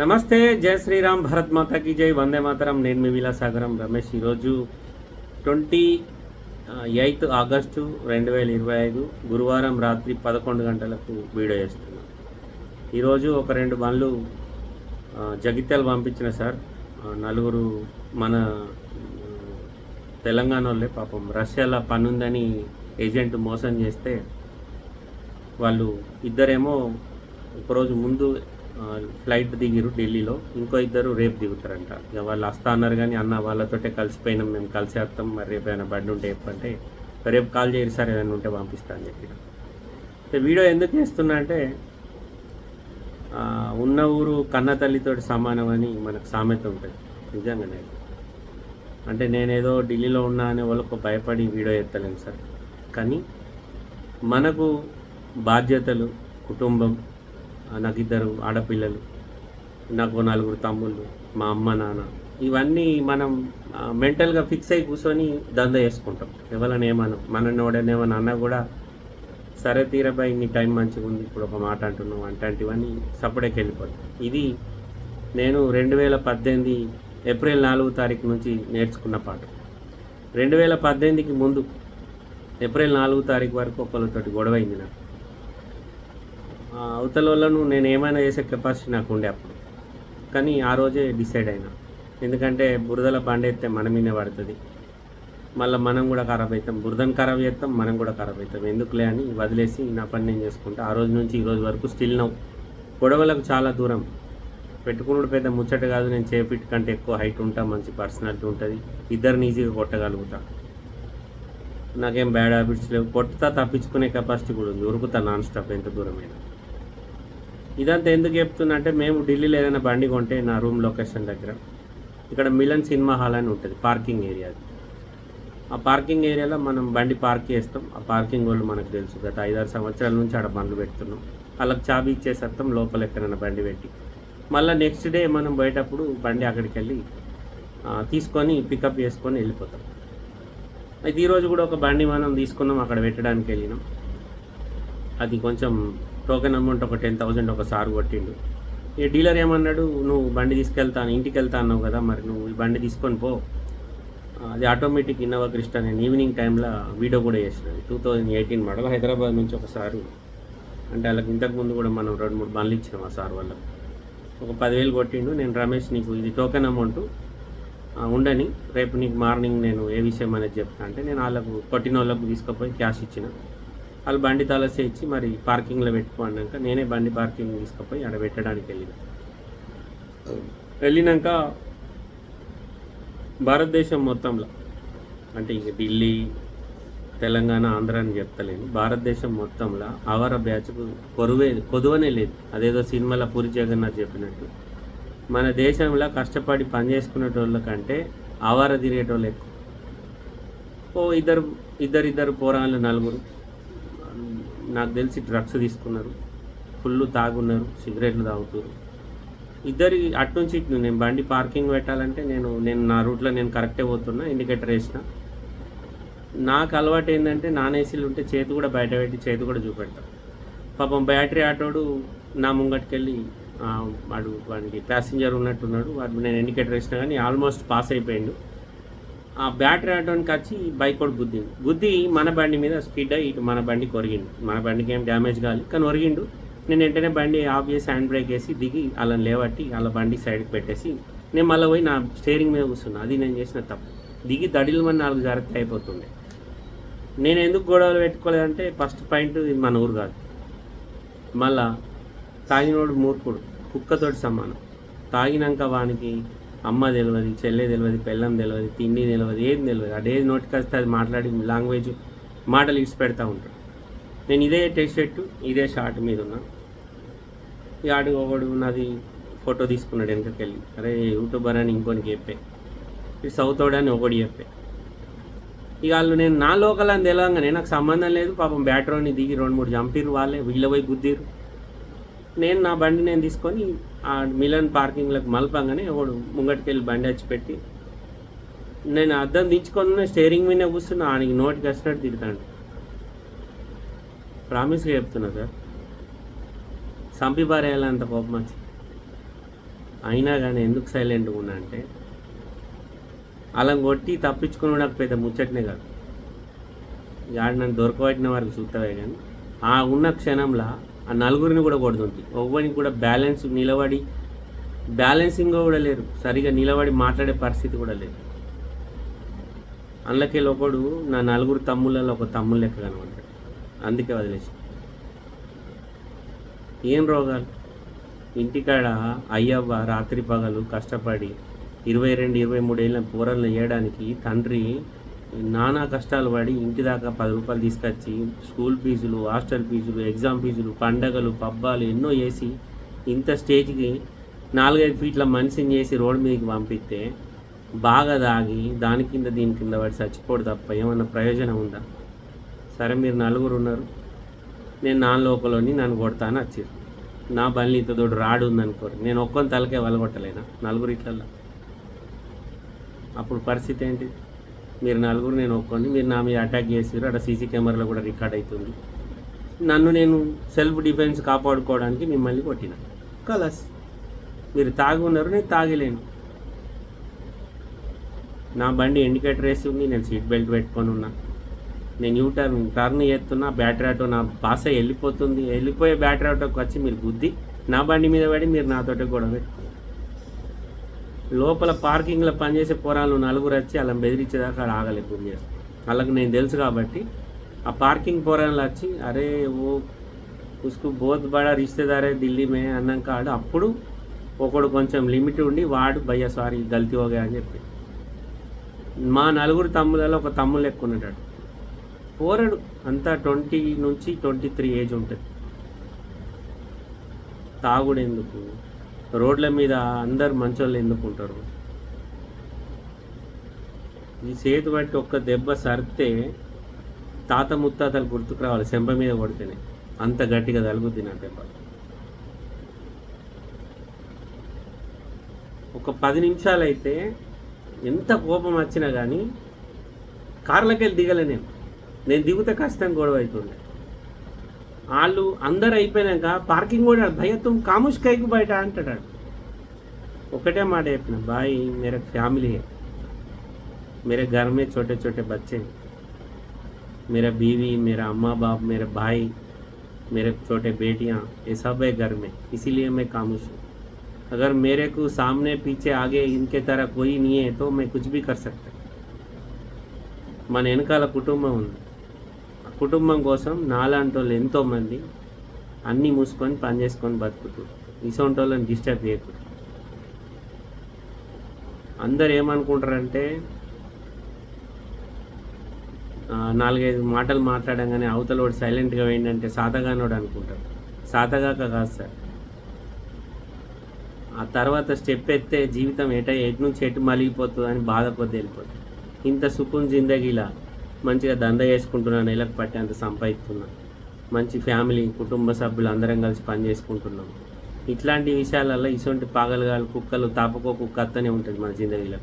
నమస్తే జయ శ్రీరామ్ భరత్ మాతాకి జై వందే మాతరం. నేను మీ విలాసాగరం రమేష్ ఈరోజు ట్వంటీ ఎయిత్ ఆగస్టు రెండు వేల ఇరవై ఐదు గురువారం రాత్రి పదకొండు గంటలకు వీడియో చేస్తున్నాను ఈరోజు ఒక రెండు బండ్లు జగిత్యాలు పంపించిన సార్. నలుగురు మన తెలంగాణ వాళ్ళే పాపం. రష్యాలో పనుందని ఏజెంట్ మోసం చేస్తే వాళ్ళు ఇద్దరేమో ఒకరోజు ముందు ఫ్లైట్ దిగిరు ఢిల్లీలో. ఇంకో ఇద్దరు రేపు దిగుతారంట. ఇక వాళ్ళు వస్తా అన్నారు కానీ అన్న వాళ్ళతోటే కలిసిపోయినాం మేము కలిసి వస్తాం మరి రేపు ఏమైనా బండి ఉంటే చెప్పంటే రేపు కాల్ చేయరు సార్ ఏదైనా ఉంటే పంపిస్తా అని చెప్పిన వీడియో ఎందుకు చేస్తున్నా అంటే ఉన్న ఊరు కన్న తల్లితోటి సమానం అని మనకు సామెత ఉంటుంది. నిజంగానే అంటే నేనేదో ఢిల్లీలో ఉన్నా అనే వాళ్ళకు భయపడి వీడియో ఎత్తలేను సార్. కానీ మనకు బాధ్యతలు కుటుంబం నాకు ఇద్దరు ఆడపిల్లలు నాకు నలుగురు తమ్ముళ్ళు మా అమ్మ నాన్న. ఇవన్నీ మనం మెంటల్గా ఫిక్స్ అయి కూర్చొని దంద చేసుకుంటాం. ఎవరైనా ఏమన్నా మనల్ని ఎవడైనా నాన్న అన్నా కూడా సరే తీరబాయి నీ టైం మంచిగా ఉంది ఇప్పుడు ఒక మాట అంటున్నావు అంటాంటివన్నీ సపరేట్కి వెళ్ళిపోతాం ఇది నేను రెండు వేల పద్దెనిమిది ఏప్రిల్ నాలుగు తారీఖు నుంచి నేర్చుకున్న పాట రెండు వేల పద్దెనిమిదికి ముందు ఏప్రిల్ నాలుగు తారీఖు వరకు ఒకరితోటి గొడవ అయింది నాకు. అవతల వాళ్ళను నేను ఏమైనా చేసే కెపాసిటీ నాకు ఉండే అప్పుడు. కానీ ఆ రోజే డిసైడ్ అయినా. ఎందుకంటే బురదల బండి మన మీదే పడుతుంది. మళ్ళీ మనం కూడా ఖరాబ్ అవుతాం. బురదను ఖరాబ్ చేస్తాం మనం కూడా ఖరాబ్ అవుతాం. ఎందుకులే అని వదిలేసి నా పని నేను చేసుకుంటా. ఆ రోజు నుంచి ఈ రోజు వరకు స్టిల్ నవ్వు గొడవలకు చాలా దూరం. పెట్టుకున్నాడు పెద్ద ముచ్చట కాదు. నేను చేపిట్ కంటే ఎక్కువ హైట్ ఉంటా మంచి పర్సనాలిటీ ఉంటుంది. ఇద్దరిని ఈజీగా కొట్టగలుగుతా. నాకేం బ్యాడ్ హ్యాబిట్స్ లేవు. కొట్టుతా తప్పించుకునే కెపాసిటీ కూడా ఉంది. ఉరుకుతా నాన్ స్టాప్ ఎంత దూరమైనా. ఇదంతా ఎందుకు చెప్తున్నా అంటే మేము ఢిల్లీలో ఏదైనా బండి కొంటే నా రూమ్ లొకేషన్ దగ్గర ఇక్కడ మిలన్ సినిమా హాల్ అని ఉంటుంది పార్కింగ్ ఏరియా ఆ పార్కింగ్ ఏరియాలో మనం బండి పార్క్ చేస్తాం. ఆ పార్కింగ్ వాళ్ళు మనకు తెలుసు. గత ఐదారు సంవత్సరాల నుంచి ఆడ బండ్లు పెడుతున్నాం. వాళ్ళకి చాబీ ఇచ్చేసేస్తాం లోపల ఎక్కడైనా బండి పెట్టి. మళ్ళీ నెక్స్ట్ డే మనం బయటప్పుడు బండి అక్కడికి వెళ్ళి తీసుకొని పికప్ చేసుకొని వెళ్ళిపోతాం. అయితే ఈరోజు కూడా ఒక బండి మనం తీసుకున్నాం అక్కడ పెట్టడానికి వెళ్ళినాం. అది కొంచెం టోకెన్ అమౌంట్ ఒక టెన్ థౌజండ్ ఒకసారి కొట్టిండు. ఈ డీలర్ ఏమన్నాడు నువ్వు బండి తీసుకెళ్తాను ఇంటికి వెళ్తా అన్నావు కదా మరి నువ్వు ఈ బండి తీసుకొని పో. అది ఆటోమేటిక్ ఇన్నోవా క్రిస్టా నేను ఈవినింగ్ టైంలో వీడియో కూడా చేసినాను two thousand eighteen model Hyderabad నుంచి ఒకసారి అంటే వాళ్ళకి ఇంతకుముందు కూడా మనం రెండు మూడు బండ్లు ఇచ్చినాం ఆ సార్ వాళ్ళకి. ఒక పదివేలు కొట్టిండు. నేను రమేష్ నీకు ఇది టోకెన్ అమౌంట్ ఉండని. రేపు నీకు మార్నింగ్ నేను ఏ విషయం అనేది చెప్తాను అంటే నేను వాళ్ళకు కొట్టిన వాళ్ళకు తీసుకుపోయి క్యాష్ ఇచ్చిన. వాళ్ళు బండి తలసి ఇచ్చి మరి పార్కింగ్లో పెట్టుకున్నాక నేనే బండి పార్కింగ్ తీసుకుపోయి ఆడ పెట్టడానికి వెళ్ళిన. వెళ్ళినాక భారతదేశం మొత్తంలో అంటే ఇంక ఢిల్లీ తెలంగాణ ఆంధ్ర అని చెప్తలేను. భారతదేశం మొత్తంలో అవర బ్యాచ్కు కొరువే కొదువనే లేదు. అదేదో సినిమాలో పూరి జగన్నాథ్ చెప్పినట్టు. మన దేశంలో కష్టపడి పనిచేసుకునేటోళ్ళ కంటే ఆవార తిరిగేటోళ్ళు ఎక్కువ. ఓ ఇద్దరు ఇద్దరిద్దరు పోరాళ్ళు నలుగురు. నాకు తెలిసి డ్రగ్స్ తీసుకున్నారు. ఫుల్ తాగున్నారు సిగరెట్లు తాగుతారు ఇద్దరి అటు నుంచి నేను బండి పార్కింగ్ పెట్టాలంటే నేను నేను నా రూట్లో నేను కరెక్టే పోతున్నా ఇండికేటర్ వేసిన. నాకు అలవాటు ఏంటంటే నాన్ ఏసీలు ఉంటే చేతి కూడా బయట పెట్టి చేతి కూడా చూపెడతా. పాపం బ్యాటరీ ఆటోడు నా ముంగటికెళ్ళి వాడు వాడికి ప్యాసింజర్ ఉన్నట్టున్నాడు. వాడు నేను ఇండికేటర్ వేసినా కానీ ఆల్మోస్ట్ పాస్ అయిపోయిండు. ఆ బ్యాటరీ ఆటోనికి వచ్చి బైక్ కూడా గుద్దిండు గుద్ది మన బండి మీద స్పీడ్ అయ్యి ఇటు మన బండి కొరిగిండు. మన బండికి ఏం డ్యామేజ్ కాలేదు. కానీ ఒరిగిండు. నేను వెంటనే బండి ఆఫ్ చేసి హ్యాండ్ బ్రేక్ వేసి దిగి అలా లేవట్టి అలా బండి సైడ్కి పెట్టేసి నేను మళ్ళీ పోయి నా స్టీరింగ్ మీద కూర్చున్నా. అది నేను చేసిన తప్పు. దిగి దడిలు మన నాలుగు జాగ్రత్త అయిపోతుండే. నేను ఎందుకు గొడవలు పెట్టుకోలేదంటే ఫస్ట్ పాయింట్ ఇది మన ఊరు కాదు. మళ్ళా తాగినోడు మూర్ఖుడు. కుక్కతోటి సమానం. తాగినాక వానికి అమ్మ తెలియదు చెల్లె తెలియదు పెళ్ళం తెలియదు తిండి తెలియదు ఏది తెలియదు అదే నోటికి వస్తే అది మాట్లాడి లాంగ్వేజ్ మాటలు ఇచ్చి పెడతా ఉంటాడు. నేను ఇదే టెస్ట్ షర్ట్ ఇదే షార్ట్ మీద ఉన్నా. ఈ ఆడు ఒకడు నాది ఫోటో తీసుకున్నాడు వెనకకి వెళ్ళి అరే యూట్యూబర్ అని ఇంకోనికి చెప్పే. ఇది సౌత్ అని ఒకటి చెప్పే. ఇక వాళ్ళు నేను నా లోకల్ అని తెలియంగానే నాకు సంబంధం లేదు. పాపం బ్యాటరీని దిగి రెండు మూడు చంపిరు వాళ్ళే. వీళ్ళ పోయి గుద్దిరు నేను నా బండి నేను తీసుకొని ఆ మిలన్ పార్కింగ్లకు మలపంగానే ఒకడు ముంగటికి వెళ్ళి బండి వచ్చి పెట్టి నేను అద్దం దించుకొని స్టేరింగ్ మీద కూర్చున్నా ఆయనకి నోటికి వచ్చినట్టు తిడతాడు. ప్రామిస్గా చెప్తున్నా సార్. సంపి పారేయాలంత కోపం వచ్చి. అయినా కానీ ఎందుకు సైలెంట్గా ఉన్నా అంటే అలా కొట్టి తప్పించుకుని నాకు పెద్ద ముచ్చటనే కాదు. ఆడ నన్ను దొరకబట్టిన వారికి చూస్తావే కానీ ఆ ఉన్న క్షణంలో ఆ నలుగురిని కూడా కొడుతుంది ఒవ్వరికి కూడా బ్యాలెన్స్ నిలబడి బ్యాలెన్సింగ్ కూడా లేరు. సరిగా నిలబడి మాట్లాడే పరిస్థితి కూడా లేదు. అందులోకి ఒకడు నా నలుగురు తమ్ముళ్ళలో ఒక తమ్ముడు లెక్క కనబడ్డాడు. అందుకే వదిలేసి ఏం రోగాలు? ఇంటికాడ అయ్యవ్వ రాత్రి పగలు కష్టపడి ఇరవై రెండు ఇరవై మూడేళ్ళ పూరలను వేయడానికి తండ్రి నానా కష్టాలు పడి ఇంటి దాకా పది రూపాయలు తీసుకొచ్చి స్కూల్ ఫీజులు హాస్టల్ ఫీజులు ఎగ్జామ్ ఫీజులు పండగలు పబ్బాలు ఎన్నో చేసి ఇంత స్టేజ్కి నాలుగైదు ఫీట్ల మనిషిని చేసి రోడ్డు మీదకి పంపిస్తే బాగా దాగి దాని కింద దీని కింద పడి చచ్చిపోడు తప్ప ఏమన్నా ప్రయోజనం ఉందా? సరే మీరు నలుగురు ఉన్నారు. నేను నా లోపలని నన్ను కొడతాను వచ్చారు నా బల్లి ఇంత తోడు రాడు ఉందనుకోరు. నేను ఒక్కొని తలకే వలగొట్టలేనా? నలుగురు ఇట్లల్లో అప్పుడు పరిస్థితి ఏంటి? మీరు నలుగురు నేను ఒప్పుకోండి మీరు నా మీద అటాక్ చేసారు అక్కడ సీసీ కెమెరాలో కూడా రికార్డ్ అవుతుంది నన్ను నేను సెల్ఫ్ డిఫెన్స్ కాపాడుకోవడానికి మిమ్మల్ని కొట్టిన. కలస్. మీరు తాగి ఉన్నారు నేను తాగలేను. నా బండి ఇండికేటర్ వేసి ఉంది నేను సీట్ బెల్ట్ పెట్టుకొని ఉన్నా. నేను యూ టర్న్ టర్న్ చేస్తున్నా బ్యాటరీ ఆటో నా పాస వెళ్ళిపోతుంది. వెళ్ళిపోయే బ్యాటరీ ఆటోకి వచ్చి మీరు గుద్ది నా బండి మీద పడి మీరు నాతోటి గొడవ పెట్టుకోండి. లోపల పార్కింగ్లో పనిచేసే పోరాలు నలుగురు వచ్చి అలా బెదిరించేదాకా అక్కడ ఆగలేదు భూమి వాళ్ళకి నేను తెలుసు కాబట్టి ఆ పార్కింగ్ పోరాలు వచ్చి అరే ఓ ఉసుకు బోత్ బడా రిస్తేదారే ఢిల్లీ మే అన్నాక ఆడు అప్పుడు ఒకడు కొంచెం లిమిట్ ఉండి వాడు భయ్య సారీ గల్తీ హోగా అని చెప్పి. మా నలుగురు తమ్ములలో ఒక తమ్ముళ్ళు ఎక్కువ ఉన్నాడు పోరడు. అంతా ట్వంటీ నుంచి ట్వంటీ త్రీ ఏజ్ ఉంటుంది. తాగుడు ఎందుకు? రోడ్ల మీద అందరు మంచోళ్ళు ఎందుకు ఉంటారు ఈ చేతి బట్టి ఒక్క దెబ్బ సరితే తాత ముత్తాతలు గుర్తుకు రావాలి చెంప మీద కొడితేనే. అంత గట్టిగా తలుగుద్ది నా దెబ్బ. ఒక పది నిమిషాలు అయితే ఎంత కోపం వచ్చినా కానీ కార్లకెళ్ళి దిగలే నేను. నేను దిగితే కష్టం గొడవ అవుతుండే వాళ్ళు అందరు అయిపోయినాక పార్కింగ్ కూడా భయ్య తుమ్ కాముష్ కైకు బయట అంటాడు ఒకటే మాట చెప్పిన బాయ్ मेरा ఫ్యామిలీ है मेरे घर में छोटे छोटे बच्चे हैं मेरा बीवी मेरा अम्मा बाप मेरे भाई मेरे छोटे बेटियां ये सब है घर में इसीलिए मैं खामोश हूँ अगर मेरे को सामने पीछे आगे इनके तरह कोई नहीं है तो मैं कुछ भी कर सकता మన వెనకాల కుటుంబం ఉంది ఆ కుటుంబం కోసం నాలాంటి వాళ్ళు ఎంతోమంది అన్నీ మూసుకొని పని చేసుకొని బతుకుతారు ఇసొంటి వాళ్ళని డిస్టర్బ్ చేయకూడదు అందరు ఏమనుకుంటారంటే నాలుగైదు మాటలు మాట్లాడంగానే అవతలోడు సైలెంట్గా వేయండి సాతగానోడు అనుకుంటారు. సాతగాక కాదు సార్. ఆ తర్వాత స్టెప్ ఎత్తే జీవితం ఎట ఎటు నుంచి ఎటు మలిగిపోతుంది అని బాధ కొద్ది వెళ్ళిపోతుంది. ఇంత సుకున్ జిందగీలా మంచిగా దంద చేసుకుంటున్నా నెలకు పట్టేంత సంపాదిస్తున్నా. మంచి ఫ్యామిలీ కుటుంబ సభ్యులు అందరం కలిసి పని చేసుకుంటున్నాం. ఇట్లాంటి విషయాలలో ఇటువంటి పాగలగాలు కుక్కలు తాపకో కుక్క అత్తనే ఉంటుంది మన జిందగీలో.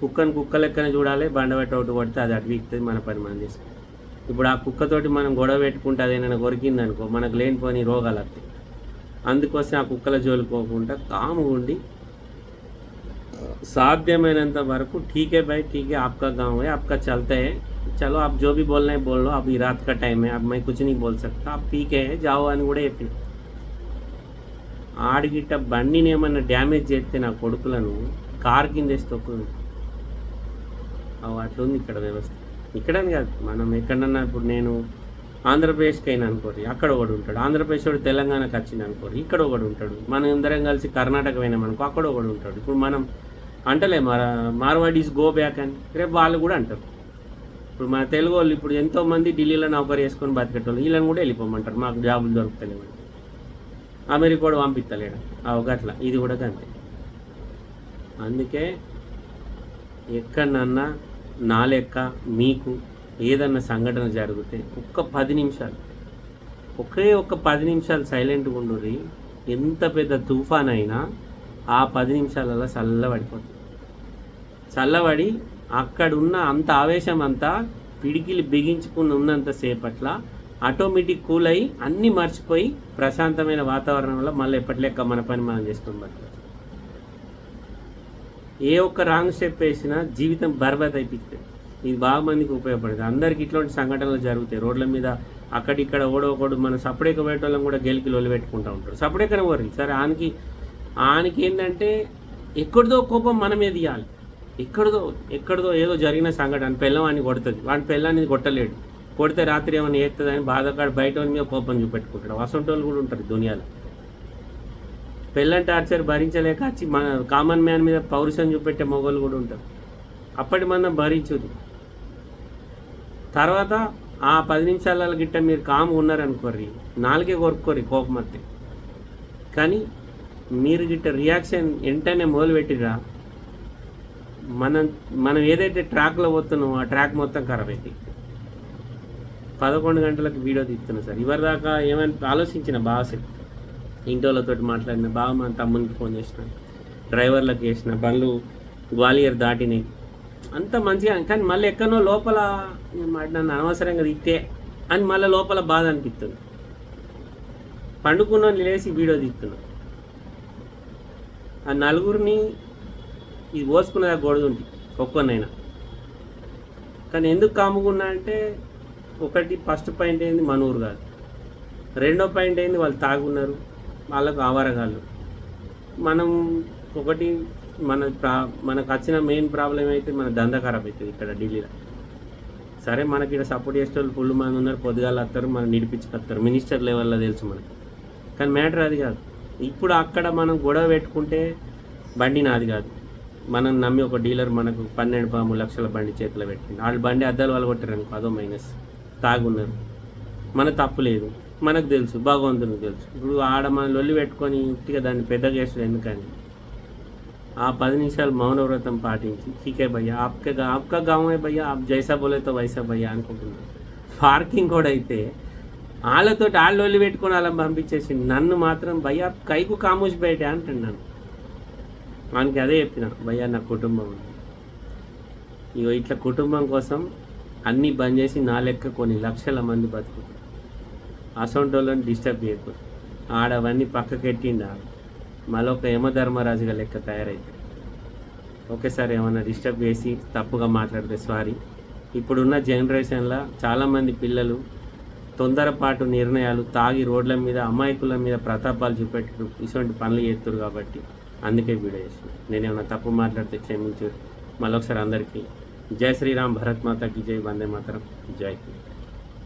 కుక్కను కుక్క లెక్కన చూడాలి బండబెట్ట ఒకటి కొడితే అది అటువీక్తుంది మన పని మనం చేసుకుంటాం. ఇప్పుడు ఆ కుక్కతోటి మనం గొడవ పెట్టుకుంటే ఏమైనా కొరికిందనుకో మనకు లేనిపోని రోగాలు వస్తాయి. అందుకోసం ఆ కుక్కల జోలుకోకుండా కాము ఉండి సాధ్యమైనంత వరకు ఠీకే బై ఠీకే ఆప్కా గాం హై ఆప్కా आपका चलता है चलो आप जो भी बोलना है बोल लो अभी रात का टाइम है अब मैं कुछ नहीं बोल सकता आप ठीक है जाओ అని కూడా చెప్పిన ఆడిగిట్ట బండిని ఏమన్నా డ్యామేజ్ చేస్తే నా కొడుకులను కార్ కింద వేసి తొక్కు అట్లుంది ఇక్కడ వ్యవస్థ ఇక్కడని కాదు మనం ఎక్కడన్నా ఇప్పుడు నేను ఆంధ్రప్రదేశ్కి అయినా అనుకోరు అక్కడ ఒకడు ఉంటాడు ఆంధ్రప్రదేశ్ వాడు తెలంగాణకి వచ్చింది అనుకోరు ఇక్కడ ఒకడు ఉంటాడు మనం అందరం కలిసి కర్ణాటక పోయినాం అనుకో అక్కడ ఒకడు ఉంటాడు ఇప్పుడు మనం అంటలే మార మార్వాడీస్ గో బ్యాక్ అని రేపు వాళ్ళు కూడా అంటారు ఇప్పుడు మన తెలుగు వాళ్ళు ఇప్పుడు ఎంతో మంది ఢిల్లీలో నౌకరీ వేసుకొని బతికేటోళ్ళు వీళ్ళని కూడా వెళ్ళిపోమంటారు. మాకు జాబులు దొరుకుతలేవు అమెరికా కూడా పంపిస్తలేడు. అవగట్ల ఇది కూడా అంతే అందుకే ఎక్కడన్నా నా లెక్క మీకు ఏదన్నా సంఘటన జరిగితే ఒక్క పది నిమిషాలు ఒకే ఒక్క పది నిమిషాలు సైలెంట్గా ఉండుర్రి. ఎంత పెద్ద తుఫాన్ అయినా ఆ పది నిమిషాలలో చల్లబడిపోతుంది చల్లబడి అక్కడున్న అంత ఆవేశం అంతా పిడికిలి బిగించుకుని ఉన్నంతసేపట్ల ఆటోమేటిక్ కూల్ అయ్యి అన్నీ మర్చిపోయి ప్రశాంతమైన వాతావరణంలో మళ్ళీ ఎప్పటి లెక్క మన పని మనం చేసుకొని ఏ ఒక్క రాంగ్ స్టెప్ వేసినా జీవితం బర్బాద్ అయిపోతుంది ఇది బాగా మందికి ఉపయోగపడుతుంది. అందరికి ఇట్లాంటి సంఘటనలు జరుగుతాయి. రోడ్ల మీద అక్కడిక్కడ ఓడో ఒకడు మన సపరేక పెట్టడం కూడా గెలికి లొల్లి పెట్టుకుంటూ ఉంటారు. సపరేకనే ఓరి సరే ఆనికి ఆనికి ఏంటంటే ఎక్కడిదో కోపం మన మీద ఇవ్వాలి ఎక్కడిదో ఎక్కడిదో ఏదో జరిగిన సంఘటన పెళ్ళవాడిని కొడుతుంది. వాడి పెళ్ళాన్ని కొట్టలేడు. కొడితే రాత్రి ఏమైనా ఏస్తుంది అని బాధపడి బయట మీద కోపం చూపెట్టుకుంటాడు. వసంటోళ్ళు కూడా ఉంటారు దునియాలో. పెళ్ళం టార్చర్ భరించలేక వచ్చి మన కామన్ మ్యాన్ మీద పౌరుషం చూపెట్టే మొగోలు కూడా ఉంటారు. అప్పటి మనం భరించదు. తర్వాత ఆ పది నిమిషాల గిట్ట మీరు కాము ఉన్నారనుకోర్రి నాలుగే కొరుక్కోరి కోపం వస్తే కానీ మీరు గిట్ట రియాక్షన్ వెంటనే మొదలు పెట్టిరా మనం మనం ఏదైతే ట్రాక్లో పోతున్నామో ఆ ట్రాక్ మొత్తం ఖరాబ్ అయింది పదకొండు గంటలకు వీడియో తీస్తున్నా సార్. ఇవరి దాకా ఏమని ఆలోచించిన బాగా ఇంటోళ్ళతో మాట్లాడిన బాగా మా తమ్మునికి ఫోన్ చేసిన డ్రైవర్లకు చేసిన బండ్లు గ్వాలియర్ దాటినాయి. అంత మంచిగా కానీ మళ్ళీ ఎక్కడో లోపల నన్ను అనవసరంగా తిట్టే అని మళ్ళీ లోపల బాధ అనిపిస్తుంది. పండుకున్న లేచి వీడియో తీస్తున్నాను ఆ నలుగురిని ఇది పోసుకునే గొడవ ఉంది ఒక్కనైనా కానీ ఎందుకు కాముకున్నా అంటే ఒకటి ఫస్ట్ పాయింట్ ఏంది మన ఊరు కాదు రెండో పాయింట్ ఏంది వాళ్ళు తాగున్నారు వాళ్ళకు ఆవరగాళ్ళు. మనం ఒకటి మన ప్రా మనకు వచ్చిన మెయిన్ ప్రాబ్లం అయితే మన దంద ఖరాబ్ అవుతుంది ఇక్కడ ఢిల్లీలో. సరే మనకి ఇక్కడ సపోర్ట్ చేసే వాళ్ళు ఫుల్ మంది ఉన్నారు పొద్దుగాల వస్తారు మనం నిడిపించుకొస్తారు. మినిస్టర్ లెవెల్లో తెలుసు మనకి. కానీ మ్యాటర్ అది కాదు. ఇప్పుడు అక్కడ మనం గొడవ పెట్టుకుంటే బండి నాది కాదు. మనం నమ్మి ఒక డీలర్ మనకు పన్నెండు పాము లక్షల బండి చేతిలో పెట్టింది వాళ్ళు బండి అద్దాలు వాళ్ళు కొట్టారు అనుకో అదో మైనస్ తాగున్నారు. మన తప్పు లేదు. మనకు తెలుసు భగవంతునికి తెలుసు. ఇప్పుడు ఆడ మన లొల్లి పెట్టుకొని ఇంటిగా దాన్ని పెద్దగా చేస్తుంది ఎందుకని? ఆ పది నిమిషాలు మౌన వ్రతం పాటించి ఠీకే భయ్యా ఆప్కే గా- ఆప్కా గావే భయ్యా ఆప్ జైసా బోలేతో వైసా భయ్యా అనుకుంటున్నాను పార్కింగ్ కూడా అయితే వాళ్ళతో వాళ్ళు లొల్లి పెట్టుకొని వాళ్ళని పంపించేసి నన్ను మాత్రం భయ్యా కైకు కామూసి బయట అంటున్నాను. వానికి అదే చెప్పిన భయ్యా నా కుటుంబం ఉంది. ఇగో ఇట్లా కుటుంబం కోసం అన్నీ బంద్ చేసి నా లెక్క కొన్ని లక్షల మంది బతుకుతారు అసొంటోళ్ళని డిస్టర్బ్ చేయకూడదు ఆడవన్నీ పక్కకెట్టిండా? మళ్ళీ ఒక యమధర్మరాజుగా లెక్క తయారైతే. ఒకేసారి ఏమైనా డిస్టర్బ్ చేసి తప్పుగా మాట్లాడితే సారీ ఇప్పుడున్న జనరేషన్లో చాలామంది పిల్లలు తొందరపాటు నిర్ణయాలు తాగి రోడ్ల మీద అమాయకుల మీద ప్రతాపాలు చూపెట్టు ఇటువంటి పనులు చేస్తారు కాబట్టి. అందుకే వీడియో చేసిన ఏమైనా తప్పు మాట్లాడితే క్షమించు. మళ్ళొకసారి అందరికీ జై శ్రీరామ్ భరత్ మాతకి జై వందే మాతరం. జై హింద్.